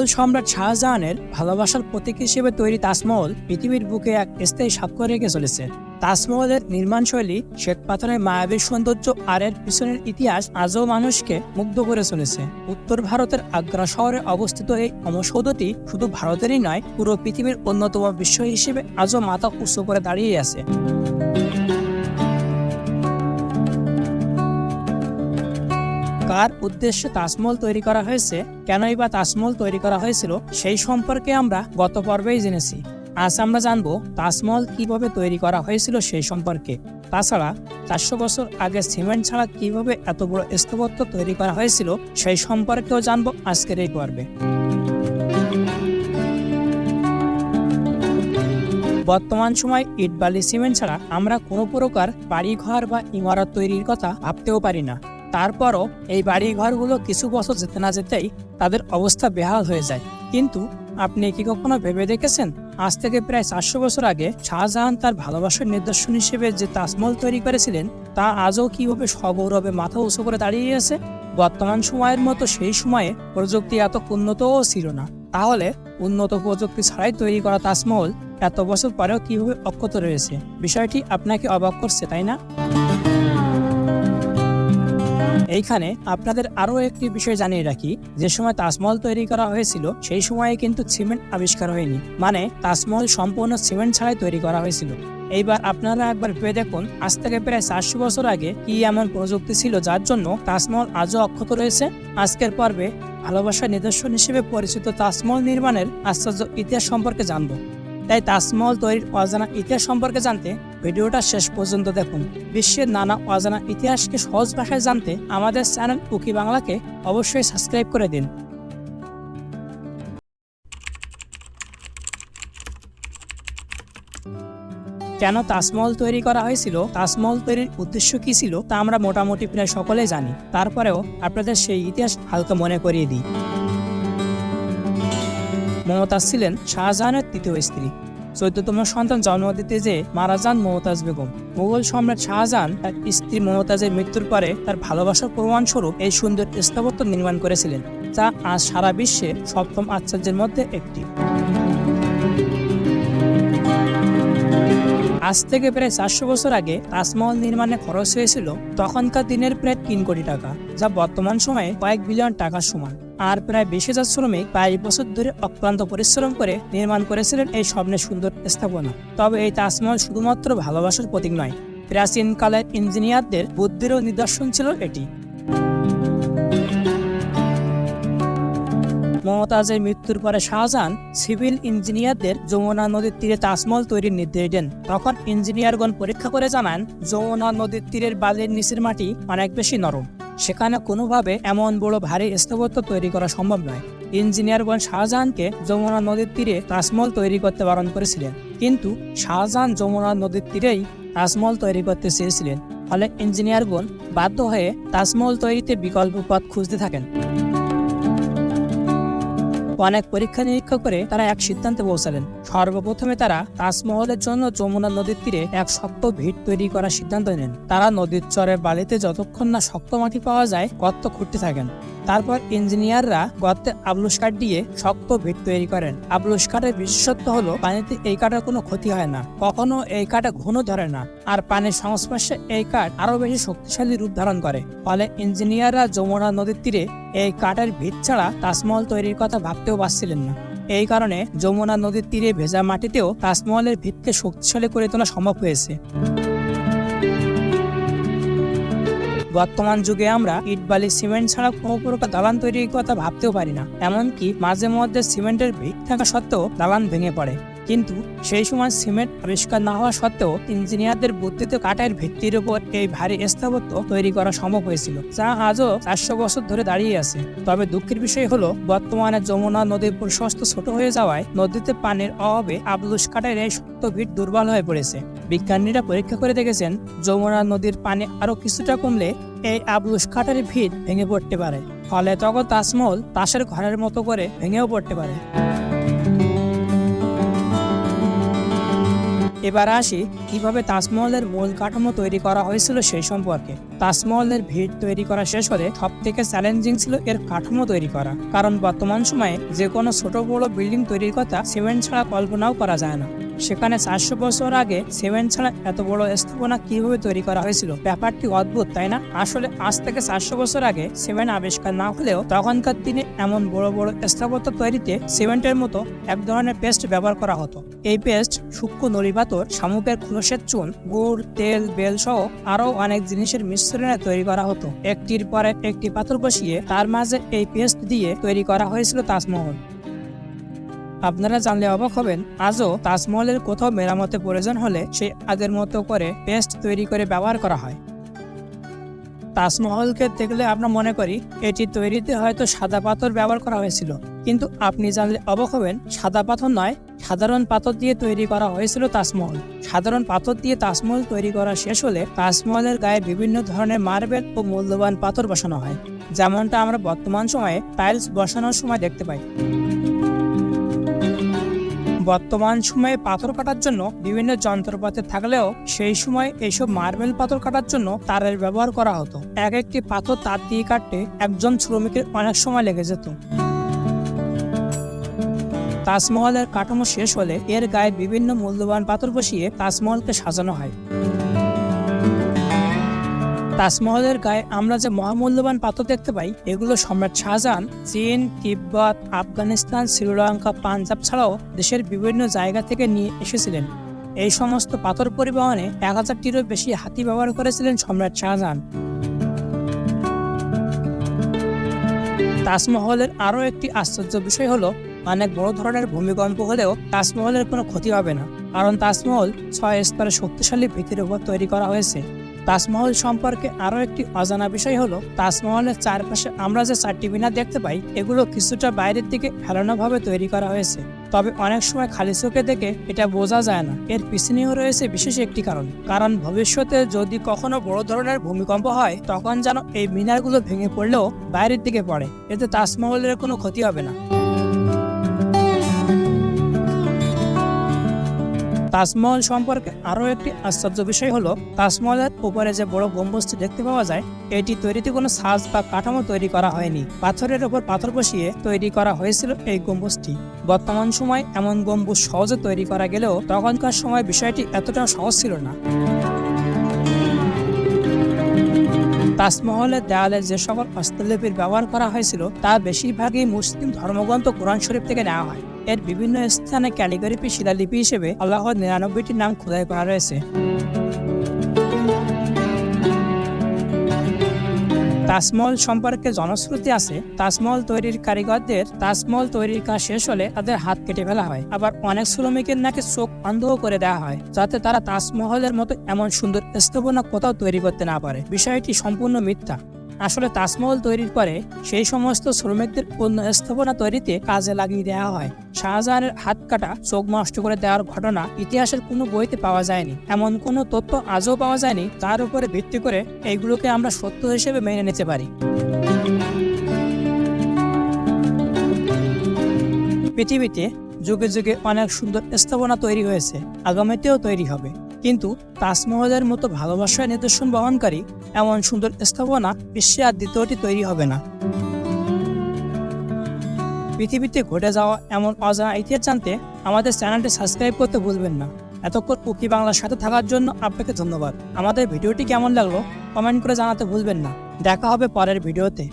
মোগল সম্রাট শাহজাহানের ভালোবাসার প্রতীক হিসেবে তৈরি তাজমহল পৃথিবীর বুকে এক স্থায়ী সাক্ষ্য রেখে চলেছে। তাজমহলের নির্মাণশৈলী শ্বেত পাথরের মায়াবী সৌন্দর্য আর এর পিছনের ইতিহাস আজও মানুষকে মুগ্ধ করে চলেছে। উত্তর ভারতের আগ্রা শহরে অবস্থিত এই অমসৌধটি শুধু ভারতেরই নয়, পুরো পৃথিবীর অন্যতম বিশ্ব হিসেবে আজও মাথা উঁচু করে দাঁড়িয়ে আছে। কার উদ্দেশ্যে তাজমহল তৈরি করা হয়েছে। কেনই বা তাজমহল তৈরি করা হয়েছিল, সেই সম্পর্কে আমরা গত পর্বেই জেনেছি। আজ আমরা জানব তাজমহল কীভাবে তৈরি করা হয়েছিল সেই সম্পর্কে। তাছাড়া চারশো বছর আগে সিমেন্ট ছাড়া কীভাবে এত বড় স্থাপত্য তৈরি করা হয়েছিল, সেই সম্পর্কেও জানব আজকের এই পর্বে। বর্তমান সময় ইট বালি সিমেন্ট ছাড়া আমরা কোনো প্রকার বাড়ি ঘর বা ইমারত তৈরির কথা ভাবতেও পারি না। তারপরও এই বাড়ি ঘরগুলো কিছু বছর যেতে না যেতেই তাদের অবস্থা বেহাল হয়ে যায়। কিন্তু আপনি কি কখনো ভেবে দেখেছেন? আজ থেকে প্রায় চারশো বছর আগে শাহজাহান তার ভালোবাসার নিদর্শন হিসেবে যে তাজমহল তৈরি করেছিলেন, তা আজও কীভাবে সগৌরবে মাথা উঁচু করে দাঁড়িয়ে আছে? বর্তমান সময়ের মতো সেই সময়ে প্রযুক্তি এত উন্নতও ছিল না। তাহলে উন্নত প্রযুক্তি ছাড়াই তৈরি করা তাজমহল এত বছর পরেও কীভাবে অক্ষত রয়েছে? বিষয়টি আপনাকে অবাক করছে, তাই না? এইখানে আপনাদের আরও একটি বিষয় জানিয়ে রাখি। যে সময় তাজমহল তৈরি করা হয়েছিল, সেই সময়ে কিন্তু সিমেন্ট আবিষ্কার হয়নি। মানে তাজমহল সম্পূর্ণ সিমেন্ট ছাড়াই তৈরি করা হয়েছিল। এইবার আপনারা একবার ভেবে দেখুন, আজ থেকে প্রায় চারশো বছর আগে কি এমন প্রযুক্তি ছিল যার জন্য তাজমহল আজও অক্ষত রয়েছে? আজকের পর্বে ভালোবাসার নিদর্শন হিসেবে পরিচিত তাজমহল নির্মাণের আশ্চর্য ইতিহাস সম্পর্কে জানব। তাই তাজমহল তৈরির অজানা ইতিহাস সম্পর্কে জানতে ভিডিওটা শেষ পর্যন্ত দেখুন। বিশ্বের নানা অজানা ইতিহাসকে সহজ ভাষায় জানতে আমাদের চ্যানেল উকি বাংলাকে অবশ্যই সাবস্ক্রাইব করে দিন। কেন তাজমহল তৈরি করা হয়েছিল? তাজমহল তৈরির উদ্দেশ্য কি ছিল? তা আমরা মোটামুটি প্রায় সকলেই জানি। তারপরেও আপনাদের সেই ইতিহাস হালকা মনে করিয়ে দিই। মমতাজ ছিলেন শাহজাহানের তৃতীয় স্ত্রী। চোদ্দতম সন্তান জন্ম দিতে যে মারা যান মমতাজ বেগম। মুঘল সম্রাট শাহজাহান তার স্ত্রী মমতাজের মৃত্যুর পরে তার ভালোবাসার প্রমাণস্বরূপ এই সুন্দর স্থাপত্য নির্মাণ করেছিলেন, যা আজ সারা বিশ্বে সপ্তম আশ্চর্যের মধ্যে একটি। আজ থেকে প্রায় চারশো বছর আগে তাজমহল নির্মাণে খরচ হয়েছিল তখনকার দিনের প্রায় তিন কোটি টাকা, যা বর্তমান সময়ে কয়েক বিলিয়ন টাকার সমান। আর প্রায় বিশ হাজার শ্রমিক বাইশ বছর ধরে অক্লান্ত পরিশ্রম করে নির্মাণ করেছিলেন এই স্বপ্নের সুন্দর স্থাপনা। তবে এই তাজমহল শুধুমাত্র ভালোবাসার প্রতীক নয়, প্রাচীনকালের ইঞ্জিনিয়ারদের বুদ্ধিরও নিদর্শন ছিল এটি। মমতাজের মৃত্যুর পরে শাহজাহান সিভিল ইঞ্জিনিয়ারদের যমুনা নদীর তীরে তাজমহল তৈরির নির্দেশ দেন। তখন ইঞ্জিনিয়ারগণ পরীক্ষা করে জানান, যমুনা নদীর তীরের বালির নিচের মাটি অনেক বেশি নরম। সেখানে কোনোভাবে এমন বড় ভারী স্থাপত্য তৈরি করা সম্ভব নয়। ইঞ্জিনিয়ারগণ শাহজাহানকে যমুনা নদীর তীরে তাজমহল তৈরি করতে বারণ করেছিলেন। কিন্তু শাহজাহান যমুনা নদীর তীরেই তাজমহল তৈরি করতে চেয়েছিলেন। ফলে ইঞ্জিনিয়ারগণ বাধ্য হয়ে তাজমহল তৈরিতে বিকল্প পথ খুঁজতে থাকেন। অনেক পরীক্ষা নিরীক্ষা করে তারা এক সিদ্ধান্তে পৌঁছালেন। সর্বপ্রথমে তারা তাজমহলের জন্য যমুনা নদীর তীরে এক শক্ত ভিট তৈরি করার সিদ্ধান্ত নেন তারা নদীর চরের বালিতে যতক্ষণ না শক্ত মাটি পাওয়া যায় গর্ত খুঁটতে থাকেন। তারপর ইঞ্জিনিয়াররা গর্তে আবলুস কাঠ দিয়ে শক্ত ভিট তৈরি করেন। আবলুস কাঠের বিশেষত্ব হলো, পানিতে এই কাঠের কোনো ক্ষতি হয় না। কখনো এই কাঠে ঘন ধরে না, আর পানির সংস্পর্শে এই কাঠ আরও বেশি শক্তিশালী রূপ ধারণ করে। ফলে ইঞ্জিনিয়াররা যমুনা নদীর তীরে এই কাঠের ভিত ছাড়া তাজমহল তৈরির কথা ভাবতেও পারছিলেন না। এই কারণে যমুনা নদীর তীরে ভেজা মাটিতেও তাজমহলের ভিতকে শক্তিশালী করে তোলা সম্ভব হয়েছে। বর্তমান যুগে আমরা ইট, বালি, সিমেন্ট ছাড়া কোনো প্রকার দালান তৈরির কথা ভাবতেও পারি না। এমনকি মাঝে মধ্যে সিমেন্টের ভিত থাকা সত্ত্বেও দালান ভেঙে পড়ে। কিন্তু সেই সময় সিমেন্ট আবিষ্কার না হওয়া সত্ত্বেও ইঞ্জিনিয়ারদের বুদ্ধিতে কাঠের ভিত্তির উপর এই ভারী স্থাপত্য তৈরি করা সম্ভব হয়েছিল, যা আজও চারশো বছর ধরে দাঁড়িয়ে আছে। তবে দুঃখের বিষয় হলো, বর্তমানে যমুনা নদীর প্রশস্ত ছোট হয়ে যাওয়ায় নদীতে পানির অভাবে আবলুস কাঠের এই শক্ত ভিট দুর্বল হয়ে পড়েছে। বিজ্ঞানীরা পরীক্ষা করে দেখেছেন, যমুনা নদীর পানি আরও কিছুটা কমলে এই আবলুস কাঠের ভিত ভেঙে পড়তে পারে। ফলে তখন তাজমহল তাসের ঘরের মতো করে ভেঙেও পড়তে পারে। এবার আসি কীভাবে তাজমহলের মূল কাঠামো তৈরি করা হয়েছিল সেই সম্পর্কে। তাজমহলের ভিড় তৈরি করা শেষ হলে সব থেকে চ্যালেঞ্জিং ছিল এর কাঠামো তৈরি করা। কারণ বর্তমান সময়ে যে কোনো ছোট বড় বিল্ডিং তৈরির কথা সিমেন্ট ছাড়া কল্পনাও করা যায় না। সেখানে চারশো বছর আগে সিমেন্ট ছাড়া এত বড় স্থাপনা কীভাবে তৈরি করা হয়েছিল? ব্যাপারটি অদ্ভুত, তাই না? আসলে আজ থেকে চারশো বছর আগে সিমেন্ট আবিষ্কার না হলেও তখনকার দিনে এমন বড় বড় স্থাপত্য তৈরিতে সিমেন্টের মতো এক ধরনের পেস্ট ব্যবহার করা হতো। এই পেস্ট সূক্ষ্ম নড়ি পাথর, শামুকের খোলসের চুন, গুড়, তেল, বেল সহ আরও অনেক জিনিসের মিশ্রণে তৈরি করা হতো। একটির পরে একটি পাথর বসিয়ে তার মাঝে এই পেস্ট দিয়ে তৈরি করা হয়েছিল তাজমহল। আপনারা জানলে অবাক হবেন, আজও তাজমহলের কোথাও মেরামতে প্রয়োজন হলে সেই আগের মতো করে পেস্ট তৈরি করে ব্যবহার করা হয়। তাজমহলকে দেখলে আমরা মনে করি, এটি তৈরিতে হয়তো সাদা পাথর ব্যবহার করা হয়েছিল। কিন্তু আপনি জানলে অবাক হবেন, সাদা পাথর নয়, সাধারণ পাথর দিয়ে তৈরি করা হয়েছিল তাজমহল। সাধারণ পাথর দিয়ে তাজমহল তৈরি করা শেষ হলে তাজমহলের গায়ে বিভিন্ন ধরনের মার্বেল ও মূল্যবান পাথর বসানো হয়। যেমনটা আমরা বর্তমান সময়ে টাইলস বসানোর সময় দেখতে পাই। বর্তমান সময়ে পাথর কাটার জন্য বিভিন্ন যন্ত্রপাতি থাকলেও সেই সময় এইসব মার্বেল পাথর কাটার জন্য তারের ব্যবহার করা হতো। এক একটি পাথর তার দিয়ে কাটতে একজন শ্রমিকের অনেক সময় লেগে যেত। তাজমহলের কাঠামো শেষ হলে এর গায়ে বিভিন্ন মূল্যবান পাথর বসিয়ে তাজমহলকে সাজানো হয়। তাজমহলের গায়ে আমরা যে মহামূল্যবান পাথর দেখতে পাই, এগুলো সম্রাট শাহজাহান, চীন, তিব্বত, আফগানিস্তান, শ্রীলঙ্কা, পাঞ্জাব ছাড়াও দেশের বিভিন্ন জায়গা থেকে নিয়ে এসেছিলেন। এই সমস্ত পাথর পরিবহনে এক হাজারটিরও বেশি হাতি ব্যবহার করেছিলেন সম্রাট শাহজাহান। তাজমহলের আরও একটি আশ্চর্য বিষয় হলো, অনেক বড় ধরনের ভূমিকম্প হলেও তাজমহলের কোনো ক্ষতি হবে না, কারণ তাজমহল ছয় স্তরে শক্তিশালী ভিত্তির উপর তৈরি করা হয়েছে। তাজমহল সম্পর্কে আরও একটি অজানা বিষয় হলো, তাজমহলের চারপাশে আমরা যে চারটি মিনার দেখতে পাই, এগুলো কিছুটা বাইরের দিকে ফেলানোভাবে তৈরি করা হয়েছে। তবে অনেক সময় খালি চোখে দেখে এটা বোঝা যায় না। এর পিছনেও রয়েছে বিশেষ একটি কারণ। কারণ ভবিষ্যতে যদি কখনো বড় ধরনের ভূমিকম্প হয়, তখন যেন এই মিনারগুলো ভেঙে পড়লেও বাইরের দিকে পড়ে। এতে তাজমহলের কোনো ক্ষতি হবে না। তাজমহল সম্পর্কে আরও একটি আশ্চর্য বিষয় হলো, তাজমহলের উপরে যে বড় গম্বুজটি দেখতে পাওয়া যায়, এটি তৈরিতে কোনো সাজ বা কাঠামো তৈরি করা হয়নি। পাথরের উপর পাথর বসিয়ে তৈরি করা হয়েছিল এই গম্বুজটি। বর্তমান সময় এমন গম্বুজ সহজে তৈরি করা গেলেও তখনকার সময় বিষয়টি এতটাও সহজ ছিল না। তাজমহলের দেওয়ালে যে সকল হস্তলিপির ব্যবহার করা হয়েছিল, তা বেশিরভাগই মুসলিম ধর্মগ্রন্থ কোরআন শরীফ থেকে নেওয়া হয়। এর বিভিন্ন স্থানে ক্যালিগ্রাফি শিলালিপি হিসেবে আল্লাহর নিরানব্বইটি নাম খোদাই করা রয়েছে। তাজমহল সম্পর্কে জনশ্রুতি আছে। তাজমহল তৈরির কারিগরদের তাজমহল তৈরির কাজ শেষ হলে তাদের হাত কেটে ফেলা হয়। আবার অনেক শ্রমিকের নাকি চোখ অন্ধ করে দেওয়া হয়, যাতে তারা তাজমহলের মতো এমন সুন্দর স্থাপনা কোথাও তৈরি করতে না পারে। বিষয়টি সম্পূর্ণ মিথ্যা। আসলে তাজমহল তৈরির পরে সেই সমস্ত শ্রমিকদের অন্য স্থাপনা তৈরিতে কাজে লাগিয়ে দেওয়া হয়। শাহজাহানের হাত কাটা, চোখ নষ্ট করে দেওয়ার ঘটনা ইতিহাসের কোনো বইতে পাওয়া যায়নি। এমন কোনো তথ্য আজও পাওয়া যায়নি তার উপরে ভিত্তি করে এইগুলোকে আমরা সত্য হিসেবে মেনে নিতে পারি। পৃথিবীতে যুগে যুগে অনেক সুন্দর স্থাপনা তৈরি হয়েছে। আগামীতেও তৈরি হবে। কিন্তু তাজমহলের মতো ভালোবাসার নিদর্শন বহনকারী এমন সুন্দর স্থাপনা বিশ্বে আর দ্বিতীয়টি তৈরি হবে না। পৃথিবীতে ঘটে যাওয়া এমন অজানা ইতিহাস জানতে আমাদের চ্যানেলটি সাবস্ক্রাইব করতে ভুলবেন না। এতক্ষণ উকি বাংলার সাথে থাকার জন্য আপনাকে ধন্যবাদ। আমাদের ভিডিওটি কেমন লাগল কমেন্ট করে জানাতে ভুলবেন না। দেখা হবে পরের ভিডিওতে।